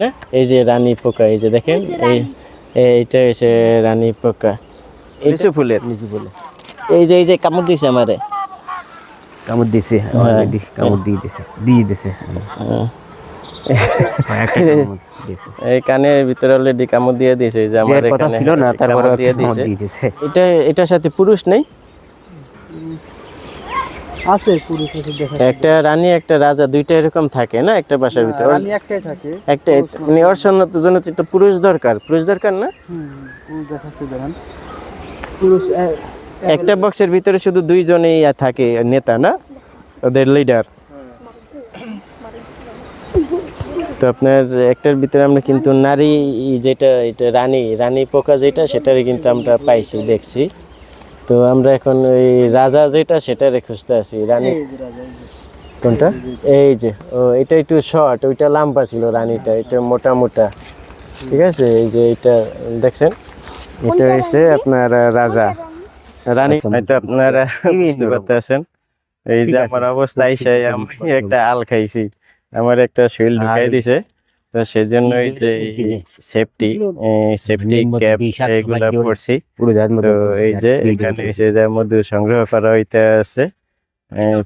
না? এই যে রানী পোকা এই যে দেখেন এই এইটা হচ্ছে রানী পোকা। লিচু ফুলের লিচু ফুলের এই যে এই যে কামড় দিছে আমারে। কামড় দিছে অলরেডি কামড় দিয়ে দিছে দিয়ে এই কানের ভিতরে অলরেডি কামড় দিয়ে দিয়েছে এই যে আমার কথা ছিল না তারপরে দিয়ে দিয়েছে এটা এটার সাথে পুরুষ নেই? আছে পুরুষ দেখা একটা রানী একটা রাজা দুইটা এরকম থাকে না একটা বাসার ভিতরে? রানী একটাই থাকে। একটা মানে ওর জন্য তো জন্য তো পুরুষ দরকার। পুরুষ দরকার না? হুম দেখাচ্ছে দেখেন পুরুষ একটা বক্সের ভিতরে শুধু দুইজনেই থাকে নেতা না? ওদের লিডার তো আপনার একটার ভিতরে আমরা কিন্তু নারী যেটা এটা রানী রানী পোকা যেটা সেটারই কিন্তু আমরা পাইছি দেখছি। তো আমরা এখন ওই রাজা যেটা সেটারে খুঁজতে আছি রানী। কোনটা? এই যে ও এটা একটু শর্ট ওইটা লাম্বা ছিল রানীটা এটা মোটা মোটা। ঠিক আছে? এই যে এটা দেখছেন? এটা হচ্ছে আপনার রাজা। রানী? হয়তো আপনারা বুঝতে পারতেছেন। এই যে আমার অবস্থা এসে আমি একটা আল খাইছি। আমার একটা শরীর ঢুকাই দিছে। তো সেজন্য এই যে সেফটি সেফটি ক্যাপ এগুলা পরছি। তো এই যে এখানে এসে যে মধু সংগ্রহ করা হইতে আছে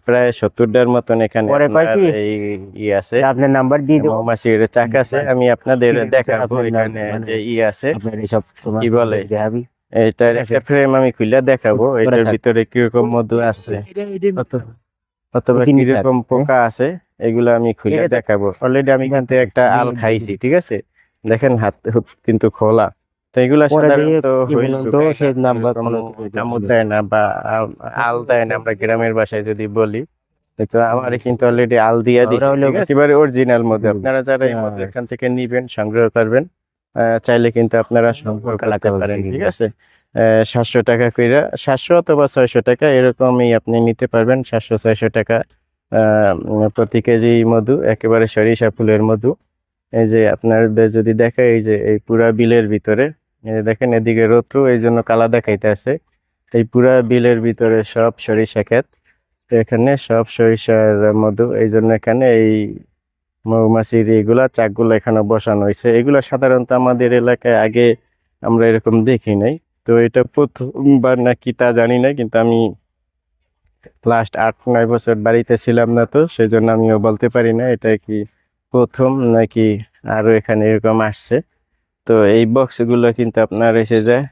প্রায় সত্তরটার মতন এখানে আপনার এই ই আছে। আপনার নাম্বার দিয়ে দেবো। মৌমাছির চাক আছে আমি আপনাদের দেখাবো এখানে মানে- যে ই আছে। কি বলে? এটার একটা ফ্রেম আমি খুলে দেখাবো। এটার ভিতরে কীরকম মধু আছে? অথবা কীরকম পোকা আছে এগুলো আমি খুলে দেখাবো। অলরেডি আমি এখান থেকে একটা আল খাইছি ঠিক আছে? দেখেন হাত কিন্তু খোলা। তো এগুলা সাধারণত দেয় না। বা আল- দেয় না আমরা গ্রামের ভাষায় যদি বলি তো আমার কিন্তু অলরেডি আল দিয়া দিচ্ছে? একেবারে অরিজিনাল মধ্যে। আপনারা যারা এই মধ্যে হ্যাঁ। এখান থেকে নিবেন সংগ্রহ করবেন আহ, চাইলে কিন্তু আপনারা সংগ্রহ করতে পারেন ঠিক আছে? সাতশো টাকা কইরা, সাতশো অথবা ছয়শো টাকা এরকমই আপনি নিতে পারবেন, সাতশো ছয়শো টাকা প্রতি কেজি মধু, একেবারে সরিষা ফুলের মধু। এই যে আপনাদের যদি দেখে, এই যে, এই পুরা বিলের ভিতরে দেখেন, এদিকে রৌদ্র, এই জন্য কালা দেখাইতে আছে। এই পুরা বিলের ভিতরে সব সরিষা ক্ষেত, এখানে সব সরিষার মধু, এই জন্য এখানে এই মৌমাছির এগুলা, চাকগুলো এখানে বসানো হয়েছে এগুলো সাধারণত আমাদের এলাকায় আগে আমরা এরকম দেখি নাই। তো এটা প্রথমবার নাকি তা জানি না কিন্তু আমি লাস্ট আট নয় বছর বাড়িতে ছিলাম না তো সেই জন্য আমিও বলতে পারি না এটা কি প্রথম নাকি আরও এখানে এরকম আসছে তো এই বক্সগুলো কিন্তু আপনার এসে যায়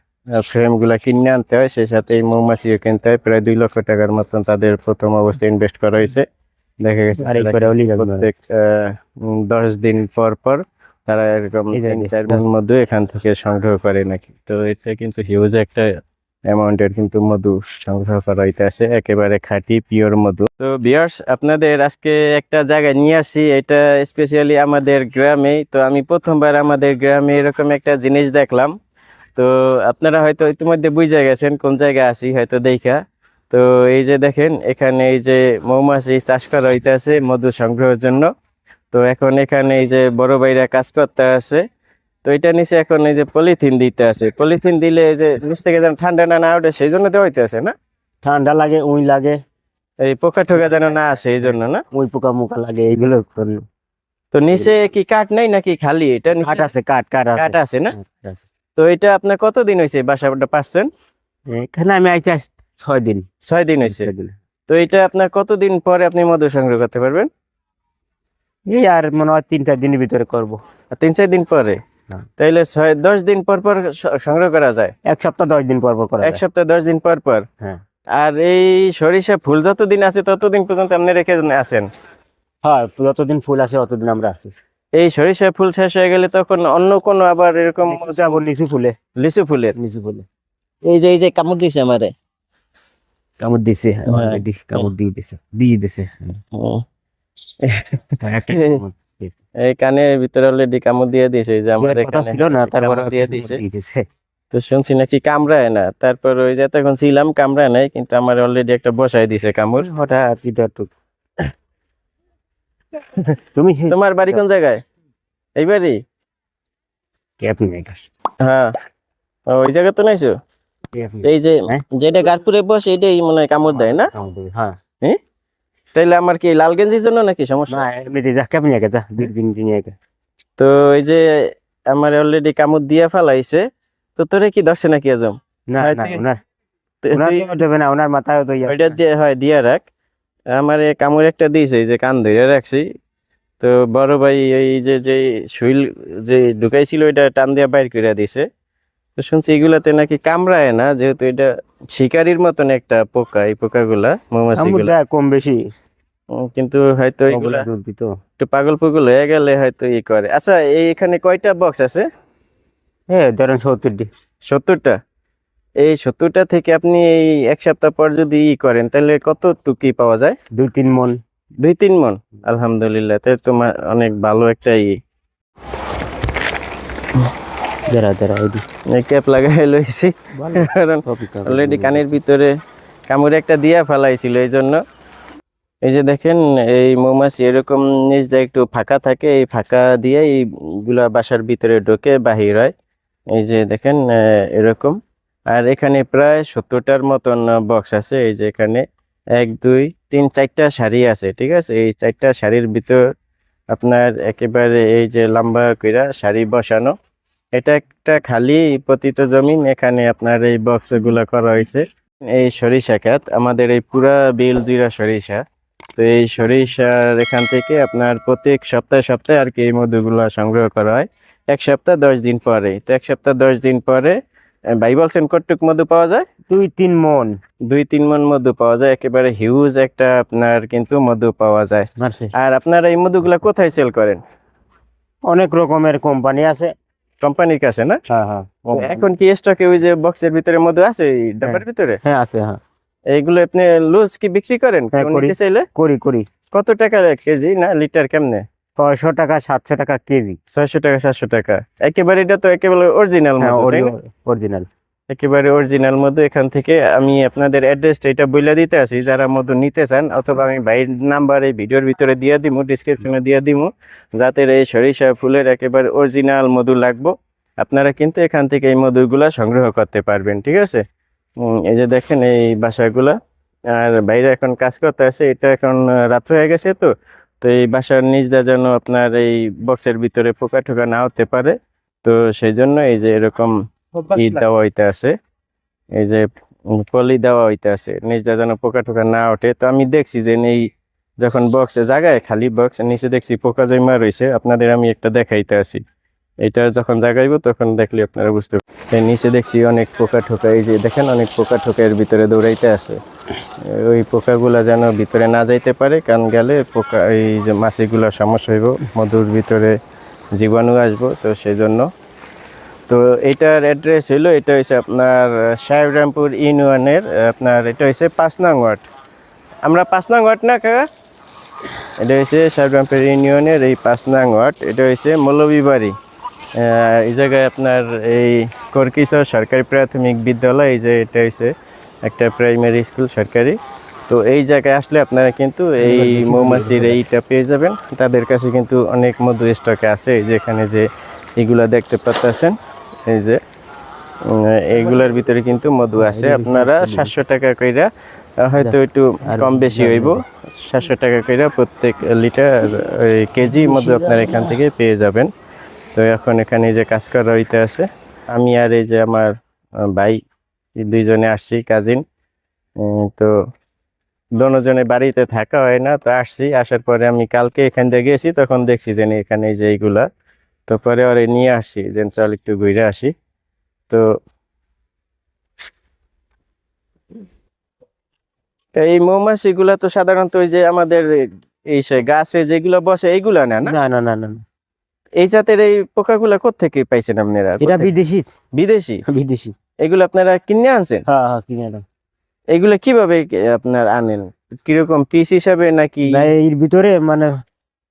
ফ্রেমগুলো কিনে আনতে হয় সেই সাথে এই মৌমাছিও কিনতে হয় প্রায় দুই লক্ষ টাকার মতন তাদের প্রথম অবস্থায় ইনভেস্ট করা হয়েছে দেখা গেছে। প্রত্যেক দশ দিন পর পর তারা এরকম চার মধ্যে এখান থেকে সংগ্রহ করে নাকি? তো এটা কিন্তু হিউজ একটা অ্যামাউন্টের কিন্তু মধু সংগ্রহ করা হইতেছে একেবারে খাঁটি পিওর মধু। তো বিয়ার্স আপনাদের আজকে একটা জায়গায় নিয়ে আসি এটা স্পেশালি আমাদের গ্রামে। তো আমি প্রথমবার আমাদের গ্রামে এরকম একটা জিনিস দেখলাম। তো আপনারা হয়তো ইতিমধ্যে বুঝে গেছেন কোন জায়গায় আসি হয়তো দেখা। তো এই যে দেখেন এখানে এই যে মৌমাছি চাষ করা হইতেছে মধু সংগ্রহের জন্য। তো এখন এখানে এই যে বড় ভাইরা কাজ করতে আছে তো এটা নিচে এখন এই যে পলিথিন দিতে আছে পলিথিন দিলে এই যে নিচ থেকে যেন ঠান্ডা না না ওঠে সেই জন্য দেওয়া হইতেছে না? ঠান্ডা লাগে উই লাগে। এই পোকা ঠোকা যেন না আসে এই জন্য না? উই পোকা মুকা লাগে এইগুলো করলে- তো নিচে কি কাঠ নাই নাকি খালি? এটা কাঠ আছে কাঠ কাঠ আছে। কাঠ আছে না? তো এটা আপনার কতদিন হয়েছে বাসাটা পাচ্ছেন? এখানে আমি আইছি ছয় দিন। ছয় দিন হয়েছে তো এটা আপনার কতদিন পরে আপনি মধু সংগ্রহ করতে পারবেন? এই আর মনে হয় তিন চার দিনের ভিতরে করব। আর তিন চার দিন পরে। তাইলে ছয় দশ দিন পর পর সংগ্রহ করা যায়? এক সপ্তাহ দশ দিন পর পর করা এক সপ্তাহ দশ দিন পর পর? হ্যাঁ। আর এই সরিষা ফুল যতদিন আছে ততদিন পর্যন্ত আপনি রেখে আসেন? হ্যাঁ যতদিন ফুল আছে অতদিন আমরা আছি। এই সরিষা ফুল শেষ হয়ে গেলে তখন অন্য কোনো আবার এরকম লিচু ফুলে। লিচু ফুলের লিচু ফুলে। এই যে এই যে কামড় দিছে আমারে। কামড় দিছে হ্যাঁ। কামড় দিয়ে দিছে দিয়ে দিছে। দিছে। এই কানের ভিতরে অলরেডি কামড় দিয়ে দিয়েছে যে আমার ছিল না তারপরে দিয়ে দিয়েছে তো শুনছি নাকি কামড়ায় না তারপর ওই যে তখন ছিলাম কামড়ায় নাই কিন্তু আমার অলরেডি একটা বসাই দিছে কামড়। হঠাৎ তুমি তোমার বাড়ি কোন জায়গায়? এই বাড়ি? ক্যাপ হ্যাঁ। ওই জায়গা তো নাইছো? এই যে হ্যাঁ? যেটা গারপুরে বসে এটাই মনে হয় কামড় দেয় না? হ্যাঁ। তাইলে আমার কি লাল গেঞ্জির জন্য নাকি সমস্যা? না এমনি যা ক্যাপ নিয়ে গেছে দুই দিন দিন গেছে তো এই যে আমার অলরেডি কামড় দিয়ে ফেলাইছে তো তোরে কি ধরছে নাকি আজম না না ওনার তো ওনার না ওনার মাথায় তো ইয়ে ওইটা। দিয়ে হয় দিয়া রাখ। আমার কামড় একটা দিয়েছে এই যে কান ধরে রাখছি। তো বড় ভাই এই যে যে শুইল যে ঢুকাইছিল ওইটা টান দিয়া বাইর করে দিছে। তো শুনছি এগুলাতে নাকি কামড়ায় না? যেহেতু এটা শিকারির মতন একটা পোকা এই পোকাগুলা মৌমাছি কামড় দেয় কম বেশি। কিন্তু হয়তো এগুলা একটু পাগল পুগল হয়ে গেলে হয়তো ই করে। আচ্ছা এই এখানে কয়টা বক্স আছে? হ্যাঁ ধরেন সত্তর ডি সত্তরটা? এই সত্তরটা থেকে আপনি এই এক সপ্তাহ পর যদি ই করেন তাহলে কতটুকি পাওয়া যায়? দুই তিন মন। দুই তিন মন? আলহামদুলিল্লাহ তাই তোমার অনেক ভালো একটা ই। যারা এদি ক্যাপ লাগাই লইছি। কারণ অলরেডি কানের ভিতরে কামড়ে একটা দিয়া ফেলাইছিল এই জন্য। এই যে দেখেন এই মৌমাছি এরকম নিচ দিয়ে একটু ফাঁকা থাকে এই ফাঁকা দিয়ে এইগুলা বাসার ভিতরে ঢোকে বাহির হয়। এই যে দেখেন এরকম। আর এখানে প্রায় সত্তরটার মতন বক্স আছে এই যে এখানে এক দুই তিন চারটা শাড়ি আছে ঠিক আছে? এই চারটা শাড়ির ভিতর আপনার একেবারে এই যে লম্বা কইরা শাড়ি বসানো। এটা একটা খালি পতিত জমিন এখানে আপনার এই বক্সগুলো করা হয়েছে। এই সরিষা খাত আমাদের এই পুরা বিল জিরা সরিষা। তো এই সরিষার এখান থেকে আপনার প্রত্যেক সপ্তাহে সপ্তাহে আর কি এই মধুগুলো সংগ্রহ করা হয়। এক সপ্তাহ দশ দিন পরে। তো এক সপ্তাহ দশ দিন পরে ভাই বলছেন কতটুক মধু পাওয়া যায়? দুই তিন মন। দুই তিন মন মধু পাওয়া যায়। একেবারে হিউজ একটা আপনার কিন্তু মধু পাওয়া যায়। আর আপনারা এই মধুগুলা কোথায় সেল করেন? অনেক রকমের কোম্পানি আছে। কোম্পানির কাছে না? হ্যাঁ হ্যাঁ। এখন কি স্টকে ওই যে বক্সের ভিতরে মধু আছে এই ডাব্বার ভিতরে? হ্যাঁ আছে হ্যাঁ। এইগুলো আপনি লুজ কি বিক্রি করেন? হ্যাঁ। নিতে চাইলে করি করি। কত টাকা কেজি না লিটার কেমনে? ছয়শো টাকা সাতশো টাকা কেজি। ছয়শো টাকা সাতশো টাকা। একেবারে এটা তো একেবারে অরিজিনাল হ্যাঁ? অরিজিনাল একেবারে অরিজিনাল মধু, এখান থেকে আমি আপনাদের অ্যাড্রেসটা এটা বইলা দিতে আছি। যারা মধু নিতে চান, অথবা আমি ভাইয়ের নাম্বার এই ভিডিওর ভিতরে দিয়ে দিব ডিসক্রিপশনে দিয়ে দিমু, যাতে এই সরিষা ফুলের একেবারে অরিজিনাল মধু লাগবো। আপনারা কিন্তু এখান থেকে এই মধুগুলা সংগ্রহ করতে পারবেন, ঠিক আছে? এই যে দেখেন এই বাসাগুলা, আর বাইরে এখন কাজ করতে আছে, এটা এখন রাত হয়ে গেছে তো তো এই বাসার নিচ দিয়ে যেন আপনার এই বক্সের ভিতরে পোকা ঠোকা না হতে পারে। তো সেই জন্য এই যে এরকম ই দেওয়া হইতে আছে। এই যে পলি দেওয়া হইতে আছে নিচ দিয়ে যেন পোকা টোকা না ওঠে। তো আমি দেখছি যে এই যখন বক্সে জায়গায় খালি বক্স নিচে দেখছি পোকা জমা রয়েছে। আপনাদের আমি একটা দেখাইতে আছি। এটা যখন জাগাইবো তখন দেখলে আপনারা বুঝতে পারবেন। এই নিচে দেখছি অনেক পোকা ঠোকা এই যে দেখেন অনেক পোকা ঠোকা এর ভিতরে দৌড়াইতে আছে। ওই পোকাগুলা যেন ভিতরে না যাইতে পারে কারণ গেলে পোকা এই যে মাছিগুলা সমস্যা হইব মধুর ভিতরে জীবাণু আসব তো সেই জন্য তো এটার অ্যাড্রেস হইল এটা হচ্ছে আপনার সাহেবরামপুর ইউনিয়নের আপনার এটা হচ্ছে পাঁচ নং ওয়ার্ড। আমরা পাঁচ নং ওয়ার্ড না কাকা? এটা হচ্ছে সাহেবরামপুর ইউনিয়নের এই পাঁচ নং ওয়ার্ড। এটা হচ্ছে মৌলভীবাড়ি। আহ, এই জায়গায় আপনার এই কর্কিশোর সরকারি প্রাথমিক বিদ্যালয় এই যে এটা হচ্ছে একটা প্রাইমারি স্কুল সরকারি। তো এই জায়গায় আসলে আপনারা কিন্তু এই মৌমাছির এইটা পেয়ে যাবেন। তাদের কাছে কিন্তু অনেক মধু স্টকে আছে এই যে যে এগুলা দেখতে পাচ্ছেন এই যে এইগুলার ভিতরে কিন্তু মধু আছে। আপনারা সাতশো টাকা কইরা হয়তো একটু কম বেশি হইব। সাতশো টাকা কইরা প্রত্যেক লিটার কেজি মধু আপনারা এখান থেকে পেয়ে যাবেন। তো এখন এখানে যে কাজ করা হইতে আছে। আমি আর এই যে আমার ভাই দুইজনে আসছি কাজিন তো দোনোজনে বাড়িতে থাকা হয় না তো আসছি। আসার পরে আমি কালকে এখান থেকে গেছি তখন দেখছি যে এখানে যে এইগুলা তো পরে ওরে নিয়ে আসি যে চল একটু ঘুরে আসি। তো এই মৌমাছিগুলা তো সাধারণত ওই যে আমাদের এই গাছে যেগুলো বসে এইগুলা না না? না না না। এই জাতের এই পোকাগুলা কোত্থেকে পাইছেন আপনারা? এটা বিদেশি। বিদেশি? বিদেশি। এগুলো আপনারা কিনে আনছেন? হ্যাঁ হ্যাঁ কিনে আনো। এগুলো কীভাবে আপনার আনেন? কীরকম পিস হিসাবে নাকি? না এর ভিতরে মানে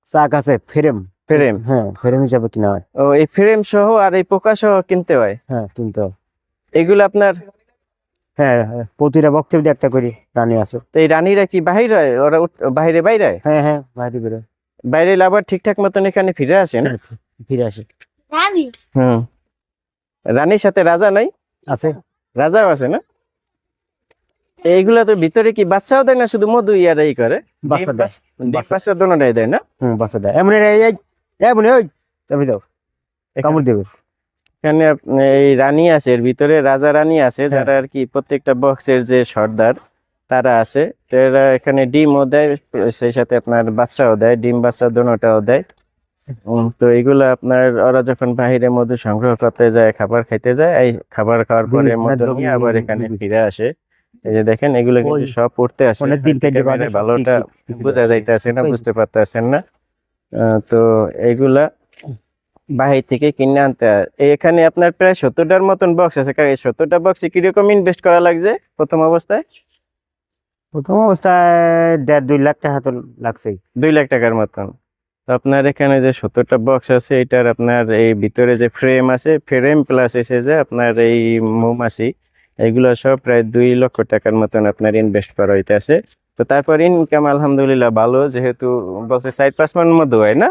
চাক আছে ফ্রেম ফ্রেম হ্যাঁ ফ্রেম হিসাবে কিনা হয়। ও এই ফ্রেম সহ আর এই পোকা সহ কিনতে হয়? হ্যাঁ কিনতে হয়। এগুলো আপনার? হ্যাঁ হ্যাঁ প্রতিটা বক্তব্য একটা করে রানী আছে তো এই রানীরা কি বাহির হয়? ওরা বাইরে বাইরে? হয়? হ্যাঁ হ্যাঁ বাইরে বেরো বাইরে এলে আবার ঠিকঠাক মতন এখানে ফিরে আসেন ফিরে আসে। রানী? হুম। রানীর সাথে রাজা নাই? আছে। রাজাও আছে না? এইগুলা তো ভিতরে কি বাচ্চাও দেয় না শুধু মধু ইয়ার এই করে? বাচ্চা দেয়। না? হুম বাচ্চা দেয়। এমন এই এই ওই চাবি দাও। কামড় দেবে। এখানে এই রানী আছে এর ভিতরে রাজা রানী আছে হ্যাঁ। যারা আর কি প্রত্যেকটা বক্সের যে সর্দার তারা আছে। তো এরা এখানে ডিমও দেয় সেই সাথে আপনার বাচ্চাও দেয় ডিম বাচ্চা দোনোটাও দেয়। তো এগুলো আপনার ওরা যখন বাহিরে মধু সংগ্রহ করতে যায় খাবার খাইতে যায় এই খাবার খাওয়ার পরে মধু নিয়ে আবার এখানে ফিরে আসে। এই যে দেখেন এগুলো কিন্তু সব পড়তে আসে ভালোটা বোঝা যাইতেছে না ওই- বুঝতে পারতেছেন না। আহ, তো এইগুলা বাহির থেকে কিনে আনতে। এখানে আপনার প্রায় সত্তরটার মতন বক্স আছে। এই সত্তরটা বক্সে কীরকম ইনভেস্ট করা লাগছে প্রথম অবস্থায়? প্রথম অবস্থায় দেড় দুই লাখ টাকা তো লাগছেই দুই লাখ টাকার মতন। তো আপনার এখানে যে সত্তরটা বক্স আছে এটার আপনার এই ভিতরে যে ফ্রেম আছে ফ্রেম প্লাস এসে যে আপনার এই মৌমাছি এগুলো সব প্রায় দুই লক্ষ টাকার মতন আপনার ইনভেস্ট করা হইতেছে। তো তারপর ইনকাম আলহামদুলিল্লাহ ভালো যেহেতু বলছে চার পাঁচ মন মধ্যে হয় না?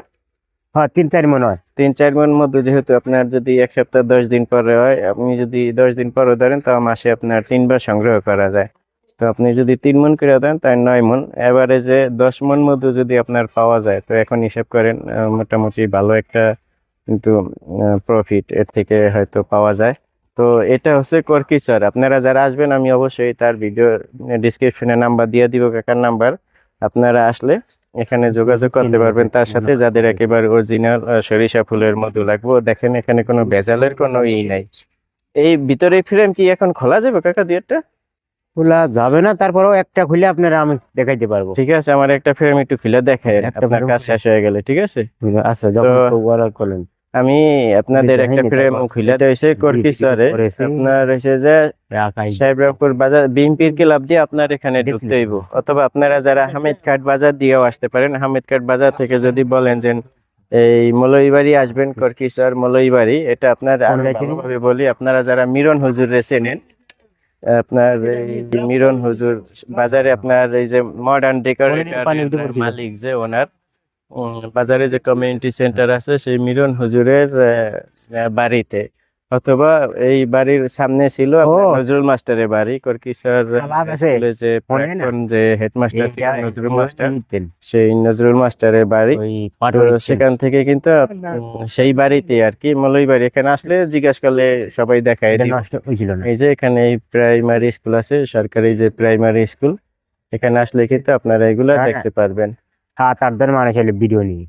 হ্যাঁ তিন চার মনে হয়। তিন চার মন মধ্যে যেহেতু আপনার যদি এক সপ্তাহ দশ দিন পরে হয় আপনি যদি দশ দিন পরে ধরেন তাও মাসে আপনার তিনবার সংগ্রহ করা যায়। তো আপনি যদি তিন মন করে দেন তাই নয় মন। এভারেজে দশ মন মধ্যে যদি আপনার পাওয়া যায় তো এখন হিসাব করেন মোটামুটি ভালো একটা কিন্তু প্রফিট এর থেকে হয়তো পাওয়া যায়। তো এটা হচ্ছে কর্কিচর আপনারা যারা আসবেন আমি অবশ্যই তার ভিডিও ডিসক্রিপশনে নাম্বার দিয়ে দিব কাকার নাম্বার আপনারা আসলে এখানে যোগাযোগ করতে পারবেন। তার সাথে যাদের একেবারে অরিজিনাল সরিষা ফুলের মধু লাগবে দেখেন এখানে কোনো ভেজালের কোনো ই নাই। এই ভিতরে ফ্রেম কি এখন খোলা যাবে কাকা দুইটা খোলা যাবে না তারপরেও একটা খুলে আপনারা আমি দেখাইতে পারব। ঠিক আছে আমার একটা ফ্রেম একটু খুলে দেখায় আপনার কাজ শেষ হয়ে গেলে ঠিক আছে? আচ্ছা যখন করলেন। আমি আপনাদের একটা ফ্রেম খুলে দিয়েছে কর্কিচরে করেছি। আপনার হচ্ছে যে আকাই সাহেবরামপুর বাজার বিএমপির ক্লাব দিয়ে আপনার এখানে। ঢুকতে হইব অথবা আপনারা যারা হামিদ কাঠ বাজার দিয়েও আসতে পারেন হামিদ কাঠ বাজার থেকে যদি বলেন যে এই মলইবাড়ি আসবেন কর্কিসর মলইবাড়ি এটা আপনার? ভালোভাবে বলি আপনারা যারা মিরন হুজুর চেনেন আপনার এই মিরন হুজুর বাজারে আপনার এই যে মডার্ন ডেকোরেটর। মালিক যে ওনার বাজারে যে কমিউনিটি সেন্টার আছে সেই মিরন হুজুরের বাড়িতে। অথবা এই বাড়ির সামনে ছিল নজরুল মাস্টারের বাড়ি মনে না? প্রাক্তন যে হেডমাস্টার নজরুল মাস্টার সেই নজরুল মাস্টারের বাড়ি। সেখান থেকে কিন্তু সেই বাড়িতে আর কি মলই বাড়ি। এখানে আসলে জিজ্ঞাসা করলে সবাই দেখায় এই যে এখানে এই প্রাইমারি স্কুল আছে সরকারি যে প্রাইমারি স্কুল এখানে আসলে কিন্তু আপনারা এগুলা হ্যাঁ, দেখতে পারবেন। সাত আট জন মানুষ এলে ভিডিও নিয়ে।